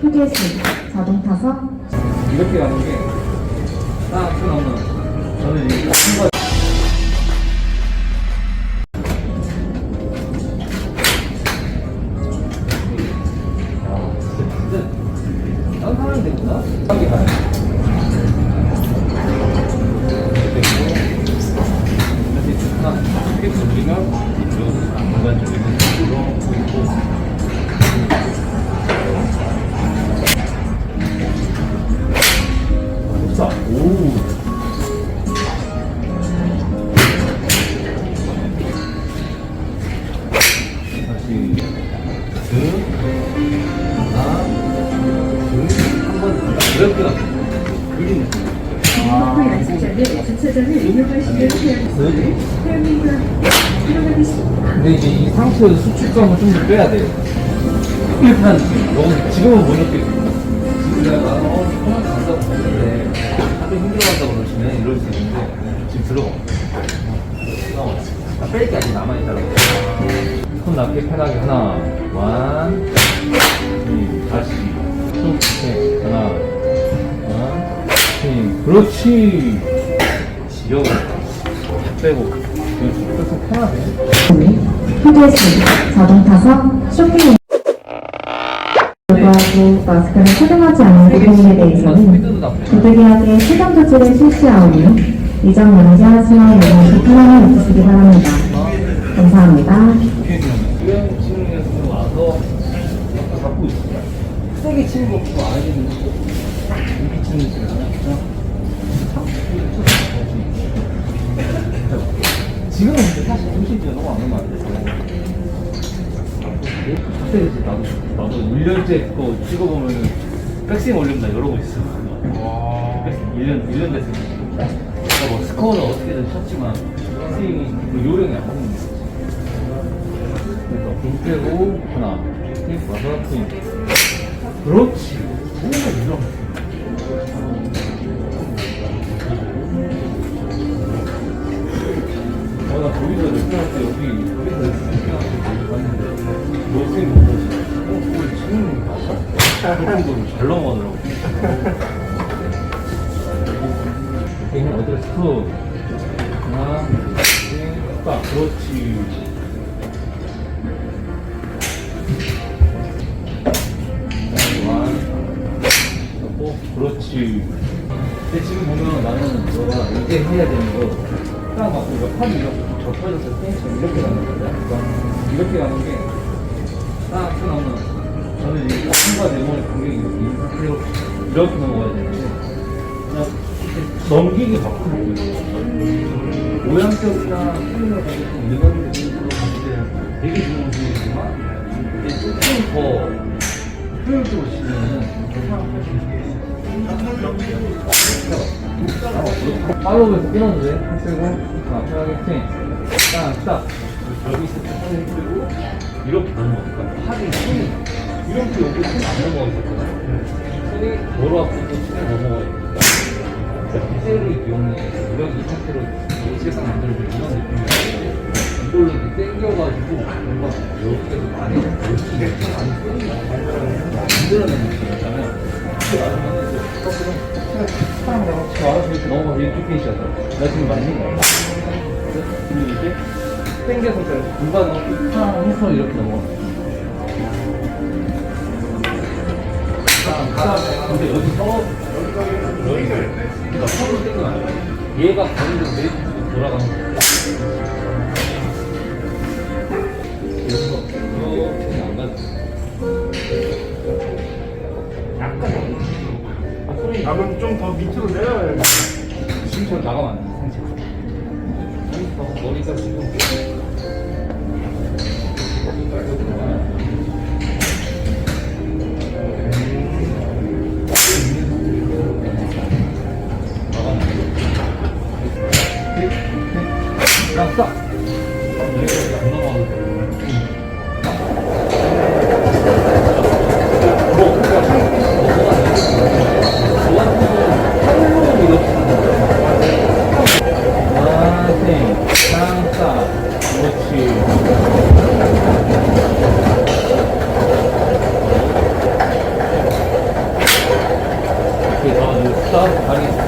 휴게실, 자동 타석, 이렇게 가는 게딱 나오면 저는 한번. 이렇게 하나, 이렇게 돌리면 이쪽으로 공간 쪽에 들어오고 있고 면 되었습니다. 태양님과 들어가겠습니다. 근데 이제 이 상태에서 수축감을 좀 더 빼야 돼요. 일단 너무 지금은 못 느끼고 어 편하게 간다고 하는데 하도 힘들어한다고 그러시면 이럴 수 있는데 지금 들어가. 나 뺄게 아직 남아있다고. 손 낮게 편하게 하나, 완, 둘, 다시. 쭉 셋, 하나, 완, 둘, 그렇지. 지려고. 빼고. 이거 편하네. 휴게실, 자동 타석, 쇼핑 불구하고 마스크를 착용하지 않은 고객님에 대해서는 조대계약의 시정 조치를 실시하오니 이전 연재하시면 연락 편함을 느끼시기 바랍니다. 감사합니다. 지금은 사실 정신지가 너무 안 오면 안 돼서. 이제 나도, 나도 1년째 거 찍어보면은 백스윙 올린다 이러고 있어. 1년, 1년 됐으니까. 그러니까 뭐 스코어는 어떻게든 쳤지만 스윙이 그 요령이 안 오는 거지. 그래서 붕 빼고 하나 힙 와서 스윙 그렇지 뭔가 이런 어나 거기서 레슨할 때 여기 잘 넘어가더라고 이렇게 힘 어디로 스톱 하나 둘셋 그렇지 하고 그렇지. 근데 지금 보면 나는 너가 이제 해야 되는 거, 딱 맞고 이거 팔이 이렇게 접혀져서 텐션 이렇게 가는 거야. 그러니까 이렇게 가는 게, 딱 나오면 저는 이제 손과 내 몸의 간격이 이렇게 이 이렇게 넘어가야 되는데, 그냥 넘기기 바꾸는 거예요. 모양적이나 표현을 가지고 일반적으로 때 되게 좋은 수이지만, 이게 조금 더 효율적으로 있어요. 팔로우에서 끊어도 돼. 힘쓰고, 자, 편하게 스윙. 딱, 딱. 여기 있을 때 팔을 힘쓰고, 이렇게 가는 거니까. 팔이 손이, 이렇게 여기 손안 넘어가 있었거든. 손이 돌아왔고 또 손에 넘어가 있으니까. 기세를 이용해, 이런 이 상태로 일체감 만들어주는 이런 느낌이에요. 이걸로 이렇게 당겨가지고, 뭔가 여기에서 많이, 이렇게 많이 거 만들어내는 느낌이잖아요. 이렇게 나중에는 이제 거꾸로 사람이랑 같이 와서 이렇게 넘어가서 이렇게 계시잖아. 나 지금 맞니? 그리고 이렇게 당겨서 이렇게 공간을 팡 해서 이렇게 넘어가. 근데 여기서 여기를 그러니까 서로 땡겨. 얘가 가는 내리고 돌아가는 거야. 이렇게 안 가지. 약간 아, 소리 나는 좀더 밑으로 내려야 돼. 지금처럼 나가면 안 돼, 상체. 어, 머리가 지금. 딱, Stop. How do you?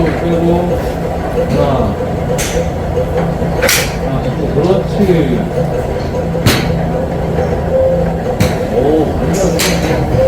빼고 빼고 하나 하나 그렇지. 오